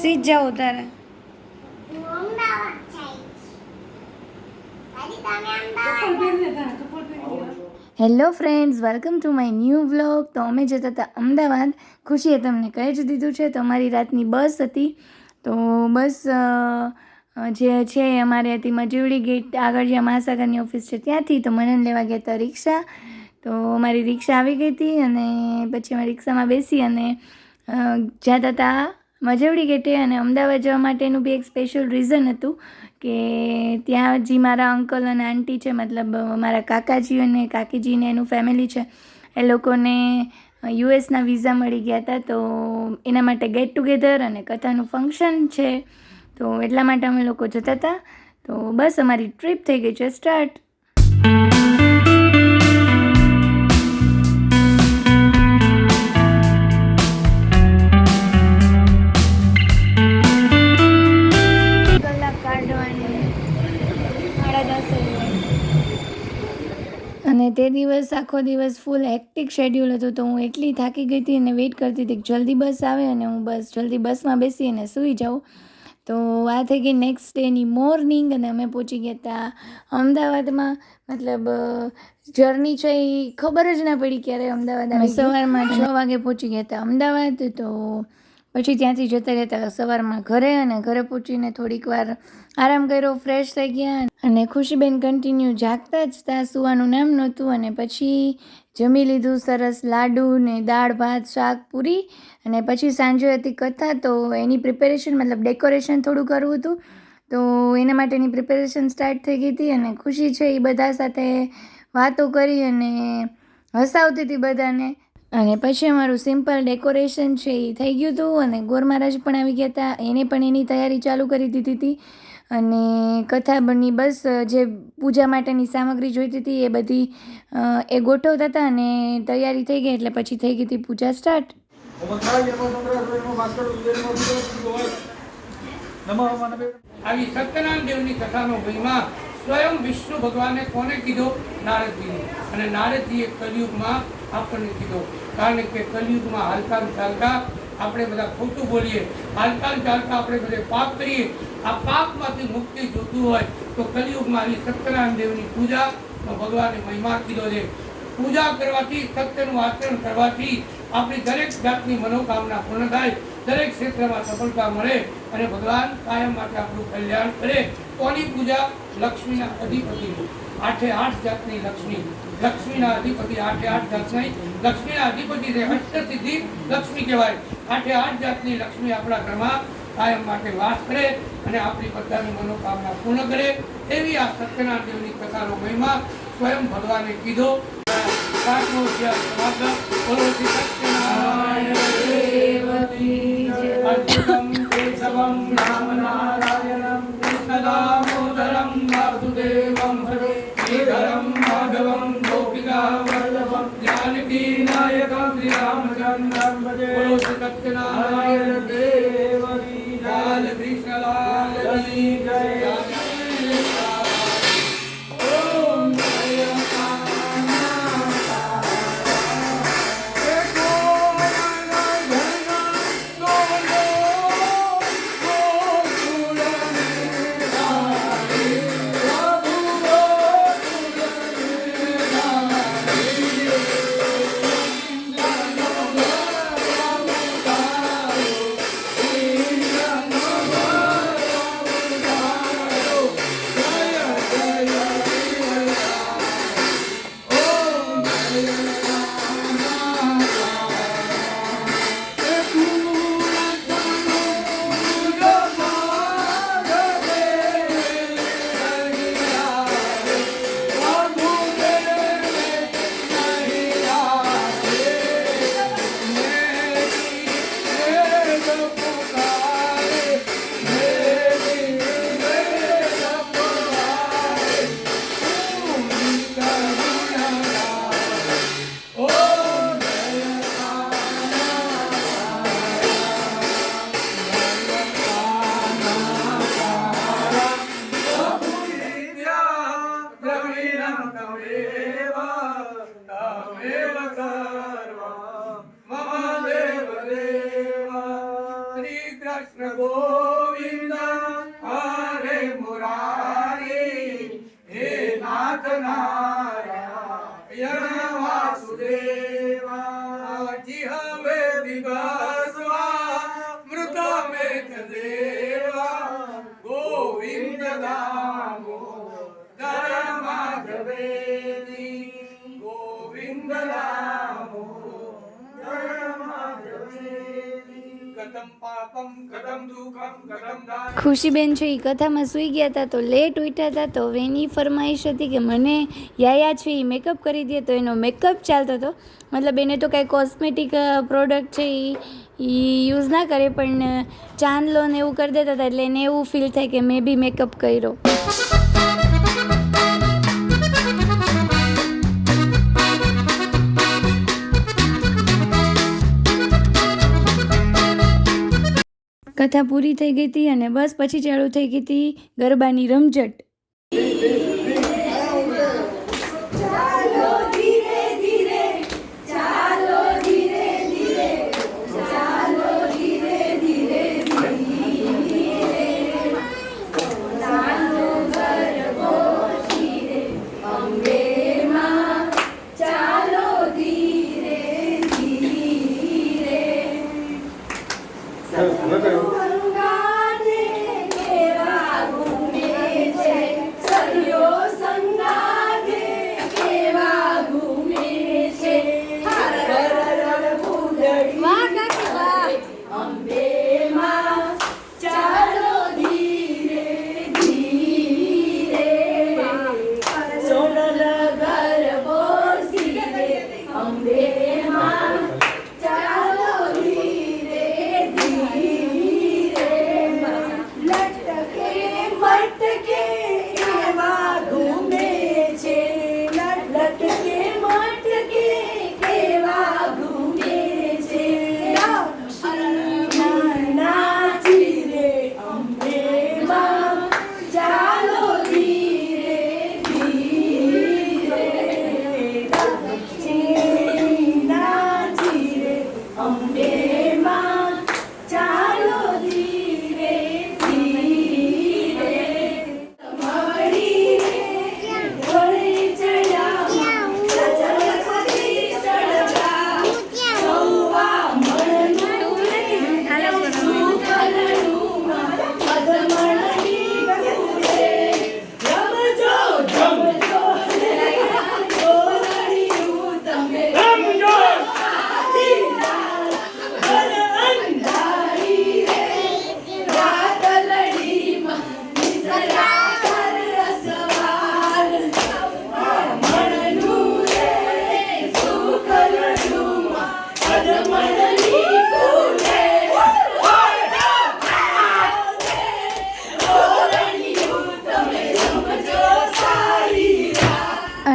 સીધ જાઓ તારે. Hello friends welcome to my new vlog તો અમે જતા હતા અમદાવાદ. ખુશીએ તમને કહી જ દીધું છે તો અમારી રાતની બસ હતી. તો બસ જે છે અમારે હતી મજૂરી ગેટ, આગળ જ્યાં મહાસાગરની ઓફિસ છે ત્યાંથી. તો મને લેવા ગયા હતા રિક્ષા. તો અમારી રિક્ષા આવી ગઈ હતી અને પછી અમે રિક્ષામાં બેસી અને જતા હતા મજવડી ગેટે અને અમદાવાદ જવા માટેનું બી એક સ્પેશિયલ રીઝન હતું કે ત્યાં જે મારા અંકલ અને આંટી છે, મતલબ મારા કાકાજી અને કાકીજીને એનું ફેમિલી છે, એ લોકોને યુએસના વિઝા મળી ગયા હતા. તો એના માટે ગેટ ટુગેધર અને કથાનું ફંક્શન છે. તો એટલા માટે અમે લોકો જતા હતા. તો બસ અમારી ટ્રીપ થઈ ગઈ છે સ્ટાર્ટ તે દિવસ આખો દિવસ ફૂલ હેક્ટિક શેડ્યુલ હતું તો હું એટલી થાકી ગઈ હતી અને વેઇટ કરતી હતી કે જલ્દી બસ આવે અને હું બસ જલ્દી બસમાં બેસી અને સૂઈ જાઉં. તો આ થઈ ગઈ નેક્સ્ટ ડેની મોર્નિંગ અને અમે પહોંચી ગયા હતા અમદાવાદમાં. મતલબ જર્ની છે એ ખબર જ ના પડી ક્યારે અમદાવાદ અમે સવારમાં છ વાગે પહોંચી ગયા હતા અમદાવાદ તો પછી ત્યાંથી જતા રહેતા સવારમાં ઘરે અને ઘરે પહોંચીને થોડીક વાર આરામ કર્યો ફ્રેશ થઈ ગયા અને ખુશીબેન કન્ટિન્યુ જાગતા જ ત્યાં સુવાનું નામ નહોતું અને પછી જમી લીધું સરસ લાડુ ને દાળ, ભાત, શાક પૂરી અને પછી સાંજે હતી કથા. તો એની પ્રિપેરેશન મતલબ ડેકોરેશન થોડું કરવું હતું. તો એના માટેની પ્રિપેરેશન સ્ટાર્ટ થઈ ગઈ હતી અને ખુશી છે એ બધા સાથે વાતો કરી અને હસાવતી હતી બધાને. અને પછી અમારું સિમ્પલ ડેકોરેશન છે એ થઈ ગયું હતું અને ગોર મહારાજ પણ આવી ગયા હતા. એને પણ એની તૈયારી ચાલુ કરી દીધી હતી. અને કથાની બસ જે પૂજા માટેની સામગ્રી જોઈતી હતી એ બધી એ ગોઠવતા હતા અને તૈયારી થઈ ગઈ એટલે પછી થઈ ગઈ હતી પૂજા સ્ટાર્ટ. આવી સત્યનારાયણ દેવની કથાનો મહિમા સ્વયં વિષ્ણુ ભગવાને કોને કીધો? નારદજીને. અને નારદજીએ કલયુગમાં આપણને કીધો. કારણ કે કલયુગમાં હાલતા ચાલતા આપણે બધા ખોટું બોલીએ હાલતા ચાલતા આપણે બધે પાપ કરીએ. આ પાપમાંથી મુક્તિ જોતું હોય તો કલયુગમાં આવી સત્યનારાયણ દેવની પૂજા ભગવાને મહિમા કીધો છે. પૂજા કરવાથી, સત્યનું આચરણ કરવાથી આપણી દરેક જાતની મનોકામના પૂર્ણ થાય, દરેક ક્ષેત્રમાં સફળતા મળે અને ભગવાન કાયમ માટે આપણું કલ્યાણ કરે. કોની પૂજા? લક્ષ્મીના અધિપતિની. આઠે આઠ જાતની લક્ષ્મી. લક્ષ્મીના અધિપતિ આઠે આઠ જાતની. લક્ષ્મીના અધિપતિ છે અષ્ટસિદ્ધિ લક્ષ્મી કહેવાય. આઠે આઠ જાતની લક્ષ્મી આપણા ઘરમાં કાયમ માટે વાસ કરે અને આપણી બધાની મનોકામના પૂર્ણ કરે એવી આ સત્યનારાયણ દેવની કથાનો મહિમા સ્વયં ભગવાને કીધો. સાતમો અધ્યાય સમાપ્ત. બોલો Shri Satyanarayan. કેશવમ I Sangalala, Sangalala, Sangalala, Narayan Vasudeva જીહવે વિભસ્વા Khushiben છે એ કથામાં સૂઈ ગયા હતા તો લેટ ઉઠ્યા હતા તો એની ફરમાઈશ હતી કે મને યાયા છે એ મેકઅપ કરી દે તો એનો મેકઅપ ચાલતો હતો. મતલબ એને તો કાંઈ કોસ્મેટિક પ્રોડક્ટ છે એ યુઝ ના કરે, પણ ચાંદલો ને એવું કરી દેતા હતા એટલે એને એવું ફીલ થાય કે મેં બી મેકઅપ કર્યો. કથા પૂરી થઈ ગઈ હતી અને બસ પછી ચાલુ થઈ ગઈ હતી ગરબાની રમઝટ.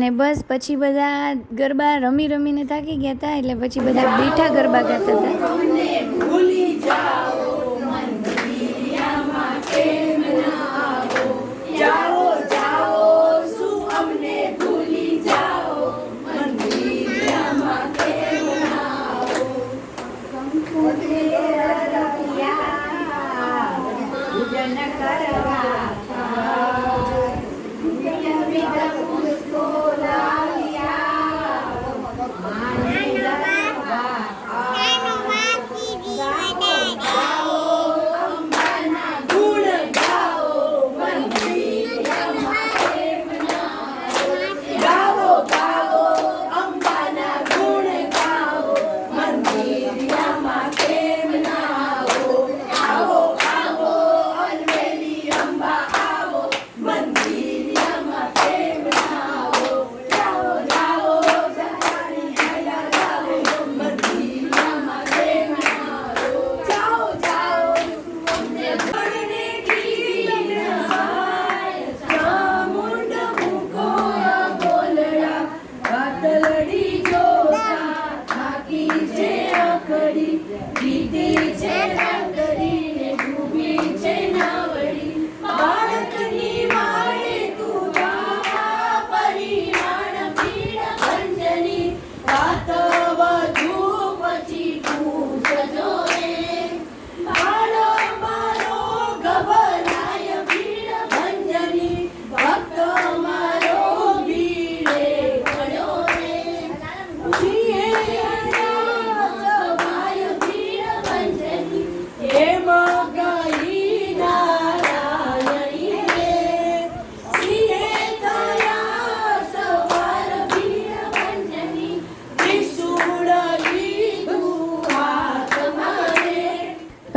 અને બસ પછી બધા ગરબા રમી રમીને થાકી ગયા હતા, એટલે પછી બધા બેઠા ગરબા ગાતા હતા.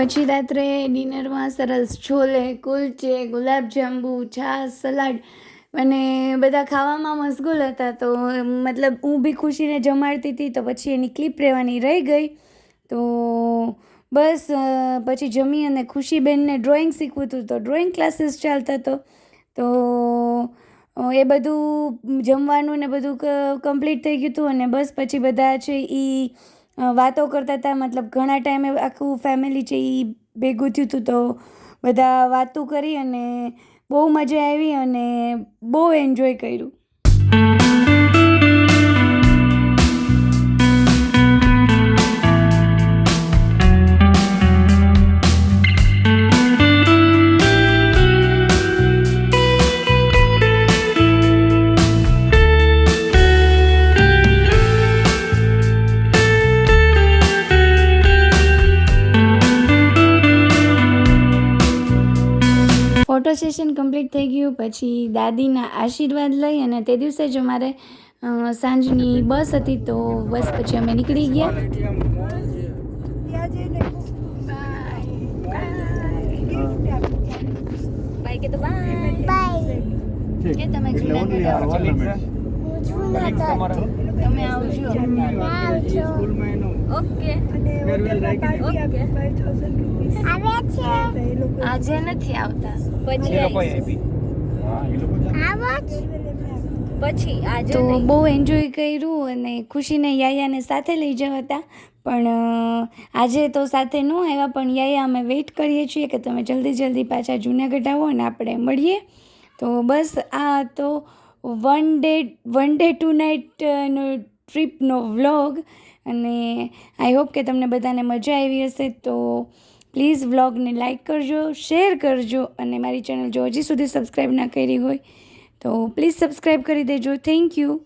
પછી રાત્રે ડિનરમાં સરસ છોલે, કુલચે, ગુલાબજાંબુ છાશ સલાડ અને બધા ખાવામાં મશગુલ હતા. તો મતલબ હું બી ખુશીને જમાડતી હતી, તો પછી એની ક્લિપ રહેવાની રહી ગઈ. તો બસ પછી જમી અને ખુશીબેનને ડ્રોઈંગ શીખવું હતું. તો ડ્રોઈંગ ક્લાસીસ ચાલતા હતો તો એ બધું જમવાનું ને બધું કમ્પ્લીટ થઈ ગયું હતું અને બસ પછી બધા છે એ વાતો કરતા હતા. મતલબ ઘણા ટાઈમે આખું ફેમિલી છે એ ભેગું થયું હતું તો બધા વાતો કરી અને બહુ મજા આવી અને બહુ એન્જોય કર્યું. ફોટો સેશન કમ્પ્લીટ થઈ ગયું પછી દાદીના આશીર્વાદ લઈ અને તે દિવસે જ અમારે સાંજની બસ હતી તો બસ પછી અમે નીકળી ગયા. બાય. કે તો બાય બાય કે તમે તમે આવજો. ઓકે. આજે નથી આવતા. પછી પછી આજે તો બહુ એન્જોય કર્યું અને ખુશીને યાયાને સાથે લઈ જવા હતા. પણ આજે તો સાથે ન આવ્યા પણ યાયા અમે વેઇટ કરીએ છીએ કે તમે જલ્દી જલ્દી પાછા જુનાગઢ આવો અને આપણે મળીએ. તો બસ આ તો one day one day two નાઇટનો ટ્રીપનો વ્લોગ અને આઈ હોપ કે તમને બધાને મજા આવી હશે. તો પ્લીઝ વ્લોગને લાઇક કરજો, શેર કરજો અને મારી ચેનલ જો હજી સુધી સબસ્ક્રાઈબ ના કરી હોય તો પ્લીઝ સબસ્ક્રાઈબ કરી દેજો. Thank you.